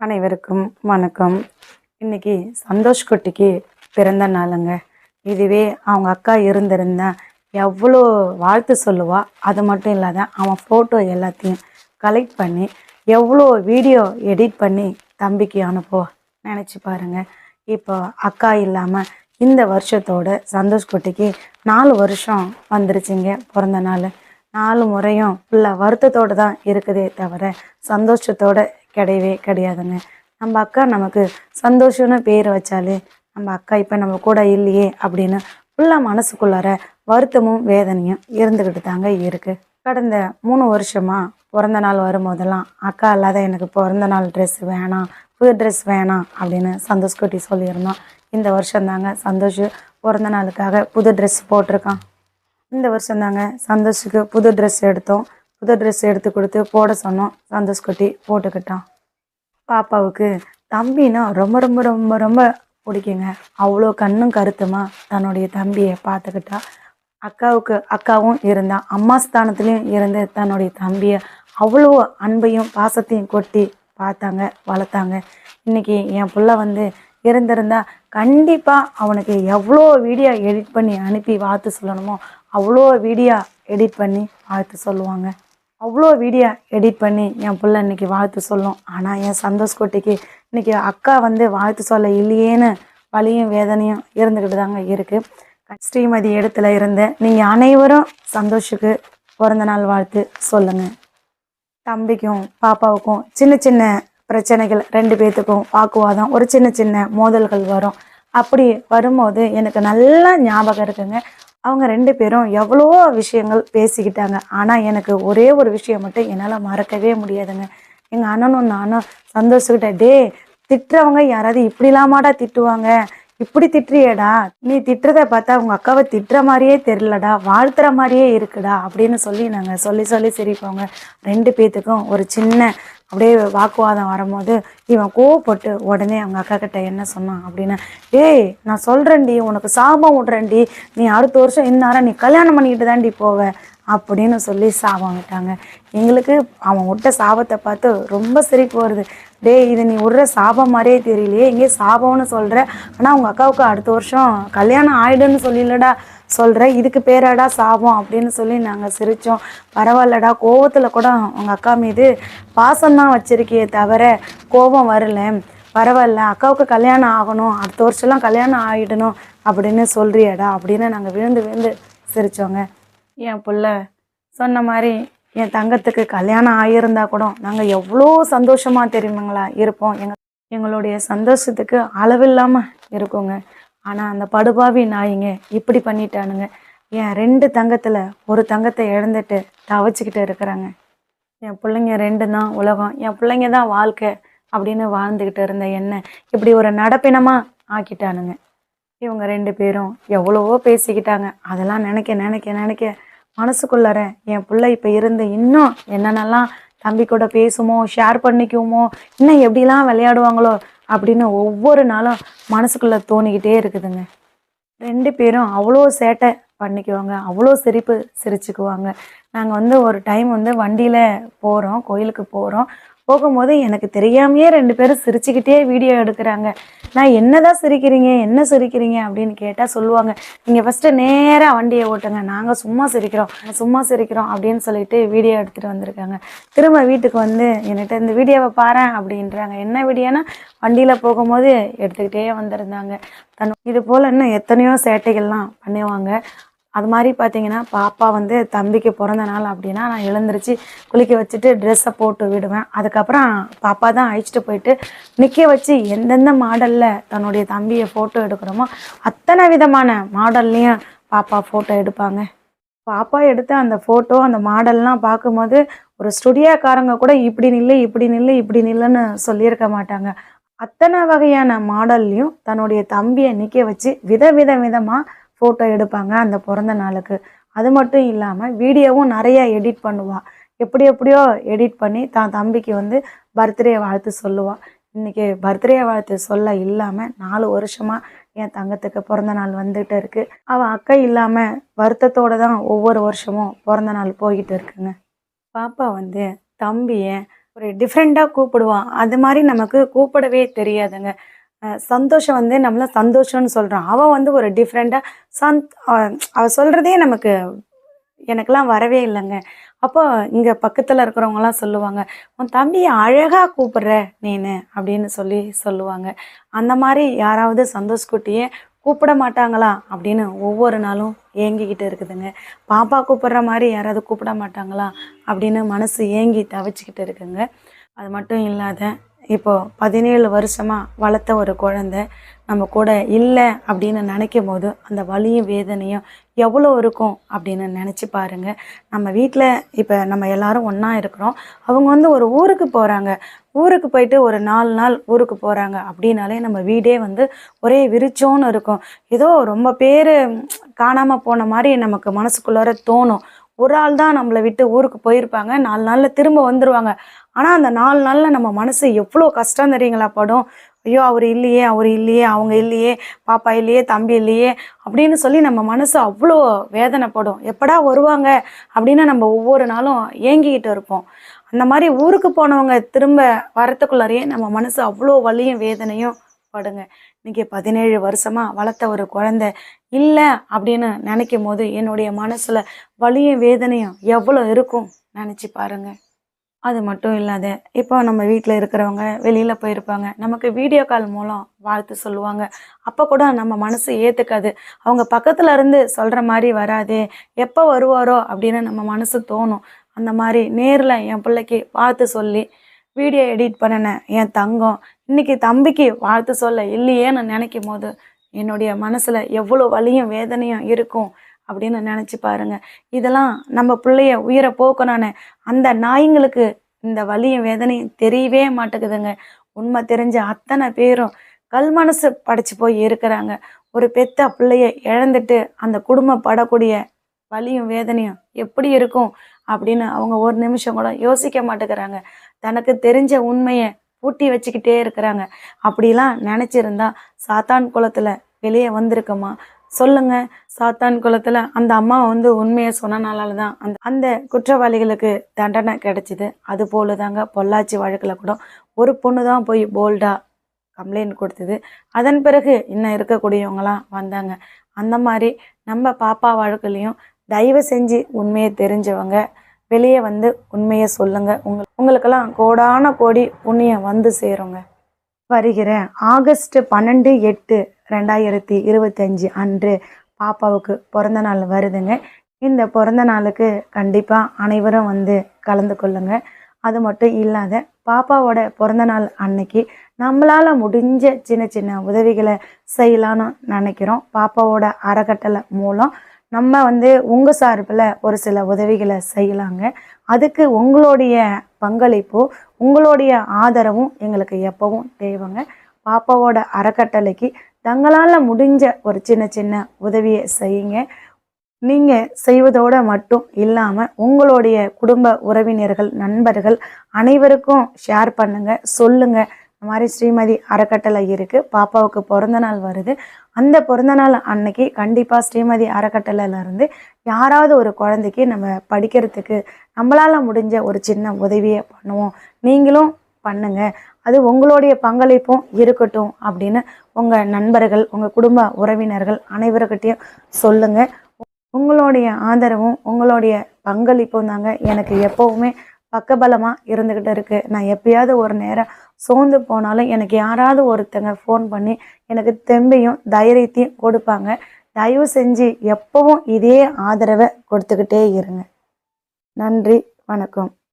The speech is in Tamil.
அனைவருக்கும் வணக்கம். இன்னைக்கு சந்தோஷ் குட்டிக்கு பிறந்த நாளுங்க. இதுவே அவங்க அக்கா இருந்திருந்தா எவ்வளோ வாழ்த்து சொல்லுவா அது மட்டும் இல்லாத அவன் ஃபோட்டோ எல்லாத்தையும் கலெக்ட் பண்ணி எவ்வளோ வீடியோ எடிட் பண்ணி தம்பிக்கு அனுப்போ நினச்சி பாருங்க. இப்போ அக்கா இல்லாமல் இந்த வருஷத்தோட சந்தோஷ் குட்டிக்கு நாலு வருஷம் வந்துருச்சுங்க பிறந்த நாள். நாலு முறையும் ஃபுல்லாக வருத்தத்தோடு தான் இருக்குதே தவிர சந்தோஷத்தோட கிடையவே கிடையாதுங்க. நம்ம அக்கா நமக்கு சந்தோஷம்னு பேர் வச்சாலே நம்ம அக்கா இப்போ நம்ம கூட இல்லையே அப்படின்னு ஃபுல்லாக மனசுக்குள்ளார வருத்தமும் வேதனையும் இருந்துக்கிட்டு தாங்க இருக்குது கடந்த மூணு வருஷமா பிறந்த நாள் வரும்போதெல்லாம் அக்கா இல்லாத எனக்கு பிறந்த நாள் ட்ரெஸ் வேணாம் புது ட்ரெஸ் வேணாம் அப்படின்னு சந்தோஷ் குட்டி சொல்லியிருந்தோம். இந்த வருஷம் தாங்க சந்தோஷ் பிறந்த நாளுக்காக புது ட்ரெஸ் போட்டிருக்கான். இந்த வருஷம் தாங்க சந்தோஷுக்கு புது ட்ரெஸ் எடுத்தோம். புது ட்ரெஸ் எடுத்து கொடுத்து போட சொன்னோம். சந்தோஷ் குட்டி போட்டுக்கிட்டான். பாப்பாவுக்கு தம்பினா ரொம்ப ரொம்ப ரொம்ப ரொம்ப பிடிக்குங்க. அவ்வளோ கண்ணும் கருத்துமா தன்னுடைய தம்பியை பார்த்துக்கிட்டா. அக்காவுக்கு அக்காவும் இருந்தா அம்மா ஸ்தானத்துலேயும் இருந்து தன்னுடைய தம்பியை அவ்வளோ அன்பையும் பாசத்தையும் கொட்டி பார்த்தாங்க வளர்த்தாங்க. இன்னைக்கு என் பிள்ளை வந்து இருந்திருந்தா கண்டிப்பாக அவனுக்கு எவ்வளோ வீடியோ எடிட் பண்ணி அனுப்பி வாழ்த்து சொல்லணுமோ அவ்வளோ வீடியோ எடிட் பண்ணி வாழ்த்து சொல்லுவாங்க. அவ்வளோ வீடியோ எடிட் பண்ணி என் பிள்ளை இன்னைக்கு வாழ்த்து சொல்லும். ஆனால் என் சந்தோஷ் குட்டிக்கு இன்னைக்கு அக்கா வந்து வாழ்த்து சொல்ல இல்லையேன்னு வலியும் வேதனையும் இருந்துக்கிட்டு தாங்க இருக்குது ஸ்ரீமதி இடத்துல இருந்து நீங்கள் அனைவரும் சந்தோஷுக்கு பிறந்த நாள் வாழ்த்து சொல்லுங்கள் தம்பிக்கும் பாப்பாவுக்கும் சின்ன சின்ன பிரச்சனைகள் ரெண்டு பேர்த்துக்கும் வாக்குவாதம் ஒரு சின்ன சின்ன மோதல்கள் வரும். அப்படி வரும்போது எனக்கு நல்லா ஞாபகம் இருக்குங்க. அவங்க ரெண்டு பேரும் எவ்வளோ விஷயங்கள் பேசிக்கிட்டாங்க. ஆனால் எனக்கு ஒரே ஒரு விஷயம் மட்டும் என்னால் மறக்கவே முடியாதுங்க. எங்கள் அண்ணனும் நானும் சந்தோஷக்கிட்ட டே திட்டுறவங்க யாராவது இப்படிலாமாடா திட்டுவாங்க? இப்படி திட்டுறியேடா. நீ திட்டுறத பார்த்தா உங்கள் அக்காவை திட்டுற மாதிரியே தெரிலடா வாழ்த்துற மாதிரியே இருக்குடா. அப்படின்னு சொல்லி நாங்கள் சொல்லி சொல்லி சிரிப்போங்க. ரெண்டு பேத்துக்கும் ஒரு சின்ன அப்படியே வாக்குவாதம் வரும்போது இவன் கோவப்பட்டு உடனே அவங்க அக்கா கிட்ட என்ன சொன்னான் அப்படின்னு ஏய் நான் சொல்கிறேன்டி உனக்கு சாபம் விட்றேன்டி. நீ அடுத்த வருஷம் இந்நேரம் நீ கல்யாணம் பண்ணிக்கிட்டு தாண்டி போவ. அப்படின்னு சொல்லி சாபம் விட்டாங்க. எங்களுக்கு அவன் விட்ட சாபத்தை பார்த்து ரொம்ப சிரிப்பு வருது. டேய் இது நீ விடுற சாபம் மாதிரியே தெரியலையே எங்கேயே சாபம்னு சொல்கிற ஆனால் உங்கள் அக்காவுக்கு அடுத்த வருஷம் கல்யாணம் ஆயிடுன்னு சொல்லிலடா சொல்கிற இதுக்கு பேராடா சாபம் அப்படின்னு சொல்லி நாங்கள் சிரித்தோம் பரவாயில்லடா கோவத்தில் கூட உங்கள் அக்கா மீது பாசம்தான் வச்சிருக்கியே தவிர கோபம் வரல. பரவாயில்ல அக்காவுக்கு கல்யாணம் ஆகணும் அடுத்த வருஷம்லாம் கல்யாணம் ஆகிடணும் அப்படின்னு சொல்கிறியாடா அப்படின்னு நாங்கள் விழுந்து விழுந்து சிரித்தோங்க என் பிள்ள சொன்ன மாதிரி என் தங்கத்துக்கு கல்யாணம் ஆகியிருந்தா கூட நாங்கள் எவ்வளோ சந்தோஷமாக தெரியுமாங்களா? இருப்போம். எங்க எங்களுடைய சந்தோஷத்துக்கு அளவில்லாமல் இருக்குங்க. ஆனால் அந்த படுபாவி நாயிங்க இப்படி பண்ணிட்டானுங்க. என் ரெண்டு தங்கத்தில் ஒரு தங்கத்தை இழந்துட்டு தவச்சிக்கிட்டு இருக்கிறாங்க. என் பிள்ளைங்க ரெண்டு தான் உலகம். என் பிள்ளைங்க தான் வாழ்க்கை அப்படின்னு வாழ்ந்துக்கிட்டு இருந்த என்ன? இப்படி ஒரு நடப்பினமாக ஆக்கிட்டானுங்க. இவங்க ரெண்டு பேரும் எவ்வளவோ பேசிக்கிட்டாங்க. அதெல்லாம் நினைக்க நினைக்க நினைக்க மனசுக்குள்ளார என் பிள்ளை இப்போ இருந்து இன்னும் என்னென்னலாம் தம்பி கூட பேசுமோ ஷேர் பண்ணிக்குவோமோ இன்னும் எப்படிலாம் விளையாடுவாங்களோ அப்படின்னு ஒவ்வொரு நாளும் மனசுக்குள்ளே தோணிக்கிட்டே இருக்குதுங்க. ரெண்டு பேரும் அவ்வளோ சேட்டை பண்ணிக்குவாங்க அவ்வளோ சிரிப்பு சிரிச்சுக்குவாங்க. நாங்கள் வந்து ஒரு டைம் வந்து வண்டியில் போகிறோம் கோயிலுக்கு போகிறோம் போகும்போது எனக்கு தெரியாமையே ரெண்டு பேரும் சிரிச்சுக்கிட்டே வீடியோ எடுக்கிறாங்க. நான் என்னதான் சிரிக்கிறீங்க என்ன சிரிக்கிறீங்க அப்படின்னு கேட்டால் சொல்லுவாங்க. நீங்கள் ஃபஸ்ட்டு நேராக வண்டியை ஓட்டுங்க நாங்கள் சும்மா சிரிக்கிறோம் சும்மா சிரிக்கிறோம் அப்படின்னு சொல்லிட்டு வீடியோ எடுத்துகிட்டு வந்திருக்காங்க. திரும்ப வீட்டுக்கு வந்து என்கிட்ட இந்த வீடியோவை பாரேன் அப்படின்றாங்க. என்ன வீடியோனா வண்டியில் போகும்போது எடுத்துக்கிட்டே வந்திருந்தாங்க. தன் இது போல் இன்னும் எத்தனையோ சேட்டைகள்லாம் பண்ணுவாங்க. அது மாதிரி பார்த்தீங்கன்னா பாப்பா வந்து தம்பிக்கு பிறந்த நாள் அப்படின்னா நான் எழுந்திரிச்சு குளிக்க வச்சுட்டு ட்ரெஸ்ஸை போட்டு விடுவேன். அதுக்கப்புறம் பாப்பா தான் அழைச்சிட்டு போயிட்டு நிற்க வச்சு எந்தெந்த மாடலில் தன்னுடைய தம்பியை ஃபோட்டோ எடுக்கிறோமோ அத்தனை விதமான மாடல்லையும் பாப்பா ஃபோட்டோ எடுப்பாங்க. பாப்பா எடுத்த அந்த ஃபோட்டோ அந்த மாடல்லாம் பார்க்கும்போது ஒரு ஸ்டுடியோக்காரங்க கூட இப்படி நில்லு இப்படி நில்லு இப்படி நில்லுன்னு சொல்லியிருக்க மாட்டாங்க. அத்தனை வகையான மாடல்லையும் தன்னுடைய தம்பியை நிற்க வச்சு வித விதமாக ஃபோட்டோ எடுப்பாங்க அந்த பிறந்த நாளுக்கு. அது மட்டும் இல்லாமல் வீடியோவும் நிறையா எடிட் பண்ணுவாள் எப்படி எப்படியோ எடிட் பண்ணி தான் தம்பிக்கு வந்து பர்த்டே வாழ்த்து சொல்லுவாள் இன்றைக்கி பர்த்டே வாழ்த்து சொல்ல இல்லாமல் நாலு வருஷமாக என் தங்கத்துக்கு பிறந்த நாள் வந்துகிட்டு இருக்கு. அவள் அக்கா இல்லாமல் வருத்தத்தோட தான் ஒவ்வொரு வருஷமும் பிறந்த நாள் போய்கிட்டு இருக்குங்க. பாப்பா வந்து தம்பியை ஒரு டிஃப்ரெண்ட்டாக கூப்பிடுவான் அது மாதிரி நமக்கு கூப்பிடவே தெரியாதுங்க. சந்தோஷம் வந்து நம்மள சந்தோஷம்னு சொல்கிறான் அவன் வந்து ஒரு டிஃப்ரெண்ட்டாக சந்த் அவள் சொல்கிறதே நமக்கு எனக்கெல்லாம் வரவே இல்லைங்க. அப்போ இங்கே பக்கத்தில் இருக்கிறவங்கலாம் சொல்லுவாங்க உன் தம்பியை அழகாக கூப்பிட்ற நீனு அப்படின்னு சொல்லி சொல்லுவாங்க. அந்த மாதிரி யாராவது சந்தோஷ் குட்டியை கூப்பிட மாட்டாங்களா? அப்படின்னு ஒவ்வொரு நாளும் ஏங்கிக்கிட்டு இருக்குதுங்க. பாப்பா கூப்பிட்ற மாதிரி யாராவது கூப்பிட மாட்டாங்களா? அப்படின்னு மனசு ஏங்கி தவிச்சிக்கிட்டு இருக்குங்க. அது மட்டும் இல்லாத இப்போ பதினேழு வருஷமாக வளர்த்த ஒரு குழந்தை நம்ம கூட இல்லை அப்படின்னு நினைக்கும் போது அந்த வலியும் வேதனையும் எவ்வளோ இருக்கும் அப்படின்னு நினச்சி பாருங்க. நம்ம வீட்டில் இப்போ நம்ம எல்லாரும் ஒன்றா இருக்கிறோம். அவங்க வந்து ஒரு ஊருக்கு போகிறாங்க ஊருக்கு போயிட்டு ஒரு நாலு நாள் ஊருக்கு போகிறாங்க அப்படின்னாலே நம்ம வீடே வந்து ஒரே விரிச்சோன்னு இருக்கும். ஏதோ ரொம்ப பேர் காணாமல் போன மாதிரி நமக்கு மனசுக்குள்ளார தோணும். ஒரு ஆள் தான் நம்மளை விட்டு ஊருக்கு போயிருப்பாங்க. நாலு நாளில் திரும்ப வந்துடுவாங்க ஆனால் அந்த நாலு நாளில் நம்ம மனசு எவ்வளோ கஷ்டம் தெரியுங்களா? படும். ஐயோ அவர் இல்லையே அவர் இல்லையே அவங்க இல்லையே பாப்பா இல்லையே தம்பி இல்லையே அப்படின்னு சொல்லி நம்ம மனசு அவ்வளோ வேதனைப்படும். எப்படா வருவாங்க அப்படின்னு நம்ம ஒவ்வொரு நாளும் ஏங்கிக்கிட்டு இருப்போம். அந்த மாதிரி ஊருக்கு போனவங்க திரும்ப வரத்துக்குள்ளாரையே நம்ம மனசு அவ்வளோ வலியும் வேதனையும் படுங்க. இன்னைக்கு பதினேழு வருஷமாக வளர்த்த ஒரு குழந்தை இல்லை அப்படின்னு நினைக்கும் போது என்னுடைய மனசில் வலியும் வேதனையும் எவ்வளோ இருக்கும் நினச்சி பாருங்கள் அது மட்டும் இல்லாத இப்போ நம்ம வீட்டில் இருக்கிறவங்க வெளியில் போயிருப்பாங்க நமக்கு வீடியோ கால் மூலம் வாழ்த்து சொல்லுவாங்க. அப்போ கூட நம்ம மனசு ஏற்றுக்காது அவங்க பக்கத்தில் இருந்து சொல்கிற மாதிரி வராதே எப்போ வருவாரோ அப்படின்னு நம்ம மனசு தோணும். அந்த மாதிரி நேரில் என் பிள்ளைக்கு வாழ்த்து சொல்லி வீடியோ எடிட் பண்ணினேன் என் தங்கம் இன்னைக்கு தம்பிக்கு வாழ்த்து சொல்ல இல்லையேன்னு நினைக்கும் போது என்னுடைய மனசில் எவ்வளோ வலியும் வேதனையும் இருக்கும். அப்படின்னு நினச்சி பாருங்க. இதெல்லாம் நம்ம பிள்ளைய உயிரை போக்கணும்னு அந்த நாய்ங்களுக்கு இந்த வலியும் வேதனையும் தெரியவே மாட்டேங்குதுங்க. உண்மை தெரிஞ்ச அத்தனை பேரும் கல் மனசு படைச்சு போய் இருக்கிறாங்க. ஒரு பெத்த பிள்ளைய இழந்துட்டு அந்த குடும்பம் படக்கூடிய வலியும் வேதனையும் எப்படி இருக்கும் அப்படின்னு அவங்க ஒரு நிமிஷம் கூட யோசிக்க மாட்டேங்கிறாங்க. தனக்கு தெரிஞ்ச உண்மையை பூட்டி வச்சுக்கிட்டே இருக்கிறாங்க. அப்படிலாம் நினச்சிருந்தா சாத்தான் குளத்தில் வெளியே வந்திருக்குமா? சொல்லுங்க. சாத்தான் குளத்துல அந்த அம்மா வந்து உண்மையை சொன்னனால தான் அந்த அந்த குற்றவாளிகளுக்கு தண்டனை கிடைச்சிது. அது போல தாங்க பொள்ளாச்சி வழக்கில் கூட ஒரு பொண்ணு தான் போய் போல்டா கம்ப்ளைண்ட் கொடுத்தது. அதன் பிறகு இன்னும் இருக்கக்கூடியவங்களாம் வந்தாங்க. அந்த மாதிரி நம்ம பாப்பா வழக்குலையும் தயவு செஞ்சு உண்மையை தெரிஞ்சவங்க வெளியே வந்து உண்மையை சொல்லுங்க. உங்க உங்களுக்கெல்லாம் கோடான கோடி புண்ணியம் வந்து சேருங்க. வருகிற ஆகஸ்ட் பன்னெண்டு எட்டு ரெண்டாயிரத்தி இருபத்தஞ்சி அன்று பாப்பாவுக்கு பிறந்த நாள் வருதுங்க. இந்த பிறந்த நாளுக்கு கண்டிப்பாக அனைவரும் வந்து கலந்து கொள்ளுங்க. அது மட்டும் இல்லாத பாப்பாவோட பிறந்த நாள் அன்னைக்கு நம்மளால் முடிஞ்ச சின்ன சின்ன உதவிகளை செய்யலான்னு நினைக்கிறோம். பாப்பாவோட அறக்கட்டளை மூலம் நம்ம வந்து உங்கள் சார்பில் ஒரு சில உதவிகளை செய்யலாங்க. அதுக்கு உங்களுடைய பங்களிப்பும் உங்களுடைய ஆதரவும் எங்களுக்கு எப்பவும் தேவைங்க. பாப்பாவோட அறக்கட்டளைக்கு தங்களால் முடிஞ்ச ஒரு சின்ன சின்ன உதவியை செய்யுங்க. நீங்கள் செய்வதோடு மட்டும் இல்லாமல் உங்களுடைய குடும்ப உறவினர்கள் நண்பர்கள் அனைவருக்கும் ஷேர் பண்ணுங்கள் சொல்லுங்கள் இந்த மாதிரி ஸ்ரீமதி அறக்கட்டளை இருக்குது பாப்பாவுக்கு பிறந்த நாள் வருது. அந்த பிறந்த நாள் அன்னைக்கு கண்டிப்பாக ஸ்ரீமதி அறக்கட்டளையிலேருந்து யாராவது ஒரு குழந்தைக்கு நம்ம படிக்கிறதுக்கு நம்மளால் முடிஞ்ச ஒரு சின்ன உதவியை பண்ணுவோம். நீங்களும் பண்ணுங்கள் அது உங்களுடைய பங்களிப்பும் இருக்கட்டும் அப்படின்னு உங்கள் நண்பர்கள் உங்கள் குடும்ப உறவினர்கள் அனைவருக்கிட்டையும் சொல்லுங்கள் உங்களுடைய ஆதரவும் உங்களுடைய பங்களிப்பும் தாங்க எனக்கு எப்போவுமே பக்கபலமாக இருந்துக்கிட்டு இருக்குது நான் எப்பயாவது ஒரு நேரம் சோர்ந்து போனாலும் எனக்கு யாராவது ஒருத்தங்க ஃபோன் பண்ணி எனக்கு தெம்பையும் தைரியத்தையும் கொடுப்பாங்க. தயவு செஞ்சு எப்பவும் இதே ஆதரவை கொடுத்துக்கிட்டே இருங்க. நன்றி வணக்கம்.